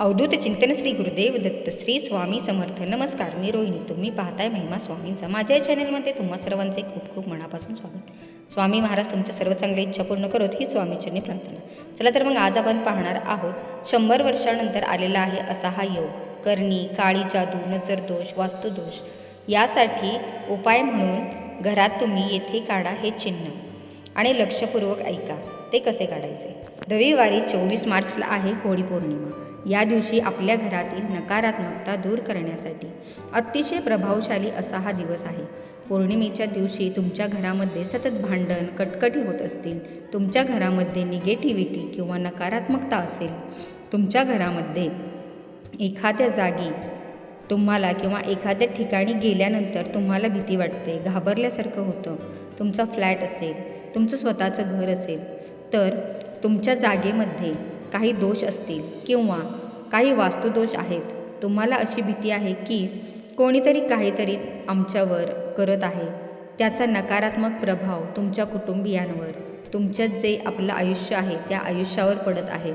अवधूत चिंतन श्री गुरुदेव दत्त श्री स्वामी समर्थ. नमस्कार मी रोहिणी. तुम्ही पाहताय महिमा स्वामींचा माझ्या या चॅनलमध्ये तुम्हा सर्वांचे खूप खूप मनापासून स्वागत. स्वामी महाराज तुमच्या सर्व चांगल्या इच्छा पूर्ण करत ही स्वामीचरणी प्रार्थना. चला तर मग आज आपण पाहणार आहोत शंभर वर्षानंतर आलेला आहे असा हा योग. करणी काळी जादू नजर दोष वास्तुदोष. यासाठी उपाय म्हणून घरात तुम्ही येथे काढा हे चिन्ह. आणि लक्षपूर्वक ऐका. ते कसे काढायचे? रविवारी चोवीस मार्चला आहे होळी पौर्णिमा. या दिवशी आपल्या घरातील नकारात्मकता दूर करण्यासाठी अतिशय प्रभावशाली असा हा दिवस आहे. पौर्णिमेच्या दिवशी तुमच्या घरामध्ये सतत भांडण कटकटी होत असतील. तुमच्या घरामध्ये निगेटिव्हिटी किंवा नकारात्मकता असेल. तुमच्या घरामध्ये एखाद्या जागी तुम्हाला किंवा एखाद्या ठिकाणी गेल्यानंतर तुम्हाला भीती वाटते घाबरल्यासारखं होतं. तुमचा फ्लॅट असेल. तुमचं स्वतःचं घर असेल तर तुमच्या जागेमध्ये काही दोष असतील किंवा काही वास्तुदोष आहेत तुम्हाला अशी भीती आहे की कोणीतरी काहीतरी आमच्यावर करत आहे. त्याचा नकारात्मक प्रभाव तुमच्या कुटुंबियांवर तुमच्यात जे आपलं आयुष्य आहे त्या आयुष्यावर पडत आहे.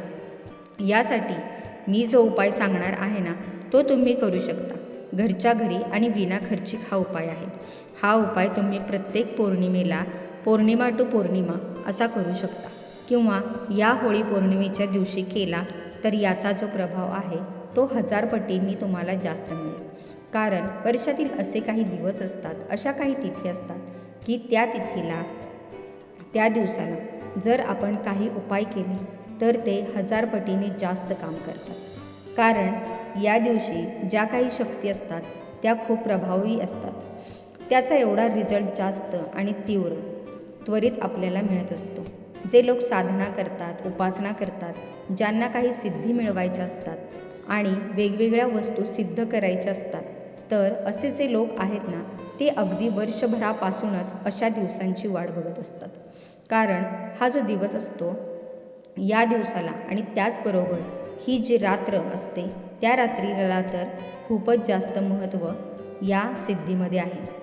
यासाठी मी जो उपाय सांगणार आहे ना तो तुम्ही करू शकता. घरच्या घरी आणि विना खर्चिक हा उपाय आहे. हा उपाय तुम्ही प्रत्येक पौर्णिमेला पौर्णिमा टू पौर्णिमा असा करू शकता. किंवा या होळी पौर्णिमेच्या दिवशी केला तर याचा जो प्रभाव आहे तो हजार पटींनी तुम्हाला जास्त मिळेल. कारण वर्षातील असे काही दिवस असतात अशा काही तिथी असतात की त्या तिथीला त्या दिवसाला जर आपण काही उपाय केले तर ते हजार पटीने जास्त काम करतात. कारण या दिवशी ज्या काही शक्ती असतात त्या खूप प्रभावी असतात. त्याचा एवढा रिझल्ट जास्त आणि तीव्र त्वरित आपल्याला मिळत असतो. जे लोक साधना करतात उपासना करतात ज्यांना काही सिद्धी मिळवायच्या असतात आणि वेगवेगळ्या वस्तू सिद्ध करायच्या असतात तर असे जे लोक आहेत ना ते अगदी वर्षभरापासूनच अशा दिवसांची वाट बघत असतात. कारण हा जो दिवस असतो या दिवसाला आणि त्याचबरोबर ही जी रात्र असते त्या रात्रीला तर खूपच जास्त महत्त्व या सिद्धीमध्ये आहे.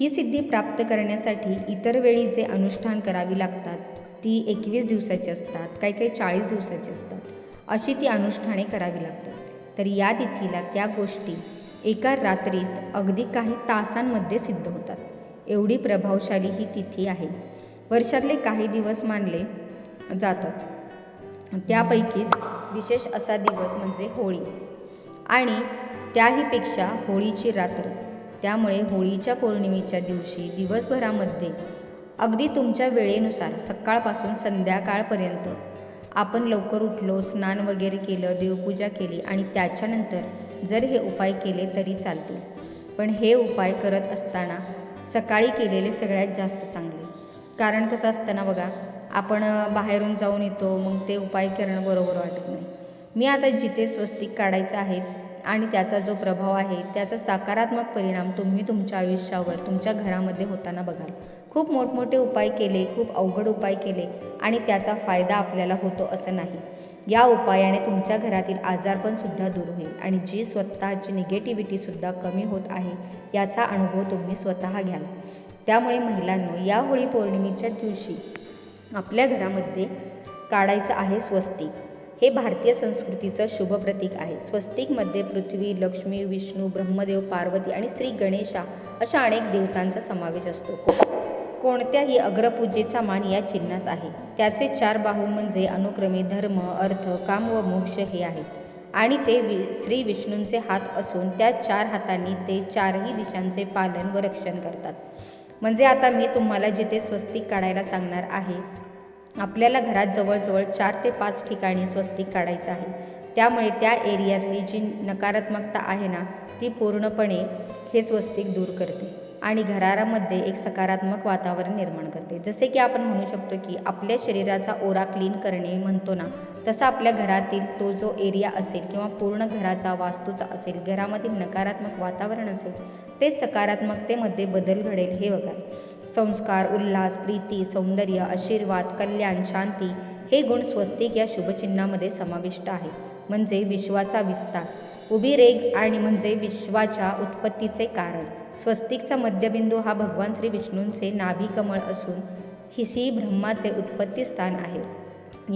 ही सिद्धी प्राप्त करण्यासाठी इतर वेळी जे अनुष्ठान करावी लागतात ती एकवीस दिवसाची असतात काही काही चाळीस दिवसाची असतात. अशी ती अनुष्ठाने करावी लागतात. तर या तिथीला त्या गोष्टी एका रात्रीत अगदी काही तासांमध्ये सिद्ध होतात. एवढी प्रभावशाली ही तिथी आहे. वर्षातले काही दिवस मानले जातात. त्यापैकीच विशेष असा दिवस म्हणजे होळी. आणि त्याहीपेक्षा होळीची रात्र त्यामुळे होळीच्या पौर्णिमेच्या दिवशी दिवसभरामध्ये अगदी तुमच्या वेळेनुसार सकाळपासून संध्याकाळपर्यंत आपण लवकर उठलो स्नान वगैरे केलं देवपूजा केली आणि त्याच्यानंतर जर हे उपाय केले तरी चालतील. पण हे उपाय करत असताना सकाळी केलेले सगळ्यात जास्त चांगले. कारण कसं असताना बघा आपण बाहेरून जाऊन येतो मग ते उपाय करणं बरोबर वाटत नाही. मी आता जिथे स्वस्तिक काढायचं आहे आणि त्याचा जो प्रभाव आहे त्याचा सकारात्मक परिणाम तुम्ही तुमच्या आयुष्यावर तुमच्या घरामध्ये होताना बघाल. खूप मोठमोठे उपाय केले खूप अवघड उपाय केले आणि त्याचा फायदा आपल्याला होतो असं नाही. या उपायाने तुमच्या घरातील आजारपणसुद्धा दूर होईल आणि जी स्वतःची निगेटिव्हिटीसुद्धा कमी होत आहे याचा अनुभव तुम्ही स्वतः घ्याल. त्यामुळे महिलांनो या होळी पौर्णिमेच्या दिवशी आपल्या घरामध्ये काढायचं आहे स्वस्तिक. हे भारतीय संस्कृतीचं शुभ प्रतीक आहे. स्वस्तिकमध्ये पृथ्वी लक्ष्मी विष्णू ब्रह्मदेव पार्वती आणि श्री गणेशा अशा अनेक देवतांचा समावेश असतो. कोणत्याही अग्रपूजेचा मान या चिन्हास आहे. त्याचे चार बाहू म्हणजे अनुक्रमे धर्म अर्थ काम व मोक्ष हे आहेत. आणि ते वि श्री विष्णूंचे हात असून त्या चार हातांनी ते चारही दिशांचे पालन व रक्षण करतात. म्हणजे आता मी तुम्हाला जिथे स्वस्तिक काढायला सांगणार आहे आपल्याला घरात जवळजवळ चार ते पाच ठिकाणी स्वस्तिक काढायचं आहे. त्यामुळे त्या एरियातली जी नकारात्मकता आहे ना ती पूर्णपणे हे स्वस्तिक दूर करते आणि घरामध्ये एक सकारात्मक वातावरण निर्माण करते. जसे की आपण म्हणू शकतो की आपल्या शरीराचा ओरा क्लीन करणे म्हणतो ना तसा आपल्या घरातील तो जो एरिया असेल किंवा पूर्ण घराचा वास्तूचा असेल घरामधील नकारात्मक वातावरण असेल ते सकारात्मकतेमध्ये बदल घडेल. हे बघा. संस्कार उल्हास प्रीती सौंदर्य आशीर्वाद कल्याण शांती हे गुण स्वस्तिक या शुभचिन्हामध्ये समाविष्ट आहे. म्हणजे विश्वाचा विस्तार. उभी रेग आणि म्हणजे विश्वाच्या उत्पत्तीचे कारण. स्वस्तिकचा मध्यबिंदू हा भगवान श्री विष्णूंचे नाभिकमळ असून हिशी ब्रह्माचे उत्पत्ती स्थान आहे.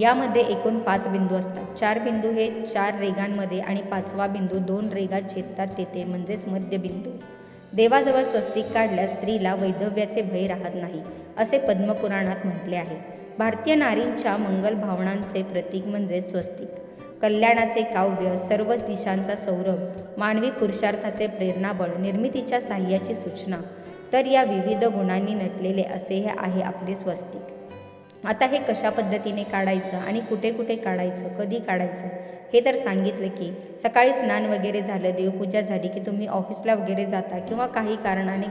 यामध्ये एकूण पाच बिंदू असतात. चार बिंदू हे चार रेगांमध्ये आणि पाचवा बिंदू दोन रेगात छेदतात तेथे म्हणजेच मध्यबिंदू. देवाजवळ स्वस्तिक काढल्यास स्त्रीला वैधव्याचे भय राहत नाही असे पद्मपुराणात म्हटले आहे. भारतीय नारींच्या मंगल भावनांचे प्रतीक म्हणजे स्वस्तिक. कल्याणाचे काव्य सर्व दिशांचा सौरभ मानवी पुरुषार्थाचे प्रेरणाबळ निर्मितीच्या साह्याची सूचना तर या विविध गुणांनी नटलेले असे हे आहे आपले स्वस्तिक. आता हे कशा पद्धतीने काढायचं आणि कुठे कुठे काढायचं कधी काढायचं? हे तर सांगितलं की सकाळी स्नान वगैरे झालं देवपूजा झाली की तुम्ही ऑफिसला वगैरे जाता किंवा काही कारणाने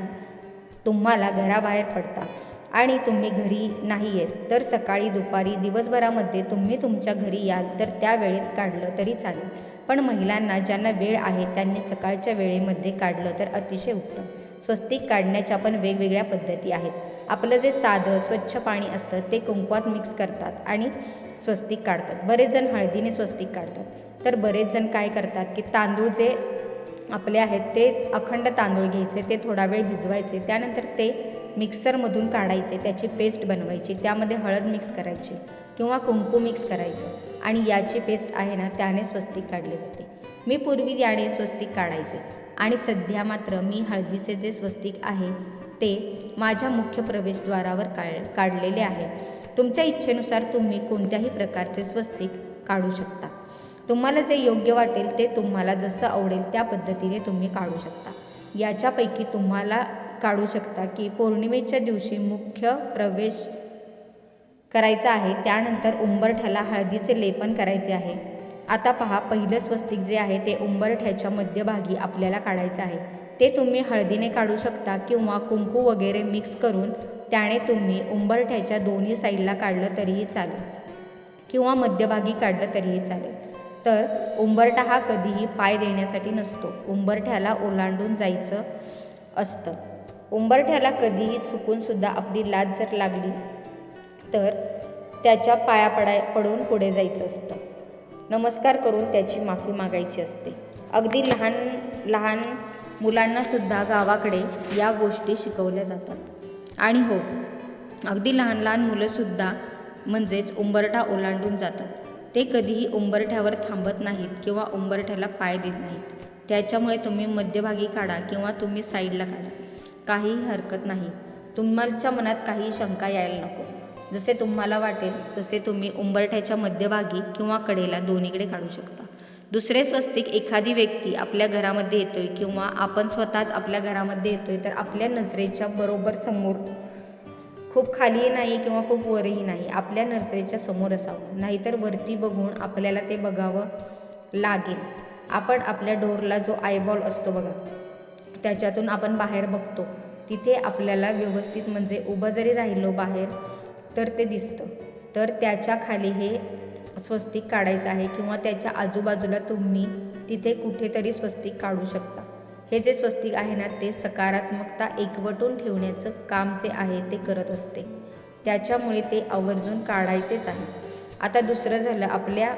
तुम्हाला घराबाहेर पडता आणि तुम्ही घरी नाही येत तर सकाळी दुपारी दिवसभरामध्ये तुम्ही तुमच्या घरी याल तर त्या वेळेत काढलं तरी चालेल. पण महिलांना ज्यांना वेळ आहे त्यांनी सकाळच्या वेळेमध्ये काढलं तर अतिशय उत्तम. स्वस्तिक काढण्याच्या पण वेगवेगळ्या पद्धती आहेत. आपलं जे साधं स्वच्छ पाणी असतं ते कुंकवात मिक्स करतात आणि स्वस्तिक काढतात. बरेच जण हळदीने स्वस्तिक काढतात. तर बरेच जण काय करतात की तांदूळ जे आपले आहेत ते अखंड तांदूळ घ्यायचे ते थोडा वेळ भिजवायचे त्यानंतर ते मिक्सरमधून काढायचे त्याची पेस्ट बनवायची त्यामध्ये हळद मिक्स करायची किंवा कुंकू मिक्स करायचं आणि याची पेस्ट आहे ना त्याने स्वस्तिक काढले जाते. मी पूर्वी याने स्वस्तिक काढायचे आणि सध्या मात्र मी हळदीचे जे स्वस्तिक आहे ते माझ्या मुख्य प्रवेशद्वारावर काढ काढलेले आहे. तुमच्या इच्छेनुसार तुम्ही कोणत्याही प्रकारचे स्वस्तिक काढू शकता. तुम्हाला जे योग्य वाटेल ते तुम्हाला जसं आवडेल त्या पद्धतीने तुम्ही काढू शकता. याच्यापैकी तुम्हाला काढू शकता की पौर्णिमेच्या दिवशी मुख्य प्रवेश करायचा आहे त्यानंतर उंबरठ्याला हळदीचे लेपन करायचे आहे. आता पहा पहिलं स्वस्तिक जे आहे ते उंबरठ्याच्या मध्यभागी आपल्याला काढायचं आहे. ते तुम्ही हळदीने काढू शकता किंवा कुंकू वगैरे मिक्स करून त्याने तुम्ही उंबरठ्याच्या दोन्ही साईडला काढलं तरीही चालेल. किंवा मध्यभागी काढलं तरीही चालेल. तर उंबरठा हा कधीही पाय देण्यासाठी नसतो. उंबरठ्याला ओलांडून जायचं असतं. उंबरठ्याला कधीही चुकूनसुद्धा आपली लाज जर लागली तर त्याच्या पाया पडाय पडून पुढे जायचं असतं. नमस्कार करून त्याची माफी मागायची असते. अगदी लहान लहान मुलांनासुद्धा गावाकडे या गोष्टी शिकवल्या जातात. आणि हो अगदी लहान लहान मुलंसुद्धा म्हणजेच उंबरठा ओलांडून जातात. ते कधीही उंबरठ्यावर थांबत नाहीत किंवा उंबरठ्याला पाय देत नाहीत. त्याच्यामुळे तुम्ही मध्यभागी काढा किंवा तुम्ही साईडला काढा. काहीही हरकत नाही. तुमच्या मनात काही शंका यायला नको. जसे तुम्हाला वाटेल तसे तुम्ही उंबरठ्याच्या मध्यभागी किंवा कडेला दोन्हीकडे काढू शकता. दुसरे स्वस्तिक एखादी व्यक्ती आपल्या घरामध्ये येतोय किंवा आपण स्वतःच आपल्या घरामध्ये येतोय तर आपल्या नजरेच्या बरोबर समोर खूप खालीही नाही किंवा खूप वरही नाही आपल्या नजरेच्या समोर असावं. नाहीतर वरती बघून आपल्याला ते बघावं लागेल. आपण आपल्या डोरला जो आयबॉल असतो बघा त्याच्यातून आपण बाहेर बघतो. तिथे आपल्याला व्यवस्थित म्हणजे उभं जरी राहिलो बाहेर तर ते दिसतं. तर त्याच्याखाली हे स्वस्तिक काढायचं आहे किंवा त्याच्या आजूबाजूला तुम्ही तिथे कुठेतरी स्वस्तिक काढू शकता. हे जे स्वस्तिक आहे ना ते सकारात्मकता एकवटून ठेवण्याचं काम जे आहे ते करत असते. त्याच्यामुळे ते आवर्जून काढायचेच आहे. आता दुसरं झालं आपल्या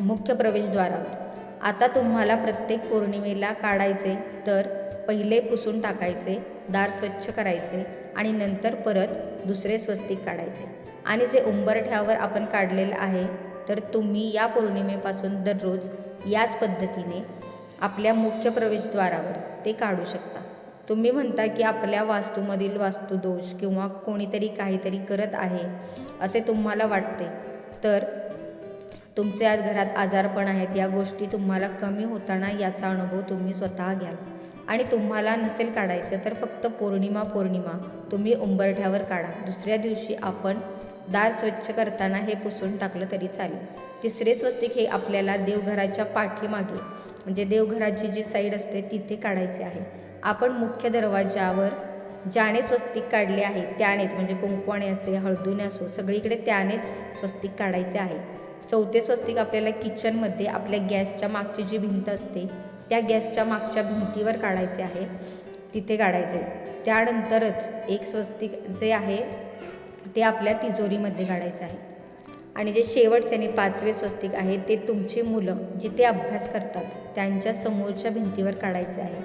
मुख्य प्रवेशद्वारावर. आता तुम्हाला प्रत्येक पौर्णिमेला काढायचे तर पहिले पुसून टाकायचे दार स्वच्छ करायचे आणि नंतर परत दुसरे स्वस्तिक काढायचे. आणि जे उंबरठ्यावर आपण काढलेलं आहे तर तुम्ही या पौर्णिमेपासून दररोज याच पद्धतीने आपल्या मुख्य प्रवेशद्वारावर ते काढू शकता. तुम्ही म्हणता की आपल्या वास्तूमधील वास्तुदोष किंवा कोणीतरी काहीतरी करत आहे असे तुम्हाला वाटते. तर तुमचे आज घरात आजारपण आहेत या गोष्टी तुम्हाला कमी होताना याचा अनुभव तुम्ही स्वतः घ्याल. आणि तुम्हाला नसेल काढायचं तर फक्त पौर्णिमा पौर्णिमा तुम्ही उंबरठ्यावर काढा. दुसऱ्या दिवशी आपण दार स्वच्छ करताना हे पुसून टाकलं तरी चालेल. तिसरे स्वस्तिक हे आपल्याला देवघराच्या पाठीमागे म्हणजे देवघराची जी साईड असते तिथे काढायचे आहे. आपण मुख्य दरवाजावर ज्याने स्वस्तिक काढले आहे त्यानेच म्हणजे कुंकवाने असे हळदूने असो सगळीकडे त्यानेच स्वस्तिक काढायचे आहे. चौथे स्वस्तिक आपल्याला किचनमध्ये आपल्या गॅसच्या मागची जी भिंत असते त्या गॅसच्या मागच्या भिंतीवर काढायचे आहे तिथे काढायचे. त्यानंतरच एक स्वस्तिक जे आहे ते आपल्या तिजोरीमध्ये काढायचं आहे. आणि जे शेवटचे आणि पाचवे स्वस्तिक आहे ते तुमची मुलं जिथे अभ्यास करतात त्यांच्या समोरच्या भिंतीवर काढायचे आहे.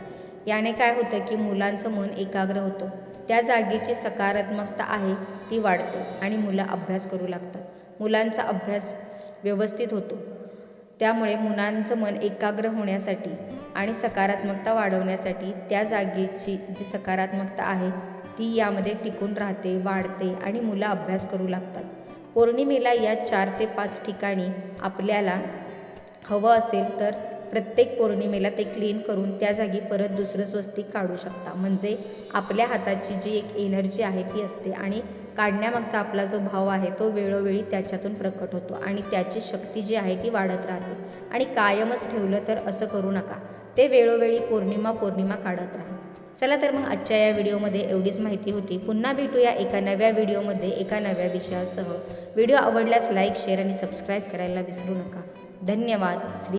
याने काय होतं की मुलांचं मन एकाग्र होतं. त्या जागेची सकारात्मकता आहे ती वाढते आणि मुलं अभ्यास करू लागतात. मुलांचा अभ्यास व्यवस्थित होतो. त्यामुळे मुलांचं मन एकाग्र होण्यासाठी आणि सकारात्मकता वाढवण्यासाठी त्या जागेची जी सकारात्मकता आहे ती यामध्ये टिकून राहते वाढते आणि मुलं अभ्यास करू लागतात. पौर्णिमेला या चार ते पाच ठिकाणी आपल्याला हवं असेल तर प्रत्येक पौर्णिमेला ते क्लीन करून त्या जागी परत दुसरं स्वस्तिक काढू शकता. म्हणजे आपल्या हाताची जी एक एनर्जी आहे ती असते आणि काढण्यामागचा आपला जो भाव आहे तो वेळोवेळी त्याच्यातून प्रकट होतो आणि त्याची शक्ती जी आहे ती वाढत राहते. आणि कायमच ठेवलं तर असं करू नका. ते वेळोवेळी पौर्णिमा पौर्णिमा काढत राहा. चला तर मग आजच्या या व्हिडिओमध्ये एवढीच माहिती होती. पुन्हा भेटूया एका नव्या व्हिडिओमध्ये एका नव्या विषयासह. व्हिडिओ आवडल्यास लाईक शेअर आणि सबस्क्राईब करायला विसरू नका. धन्यवाद. श्री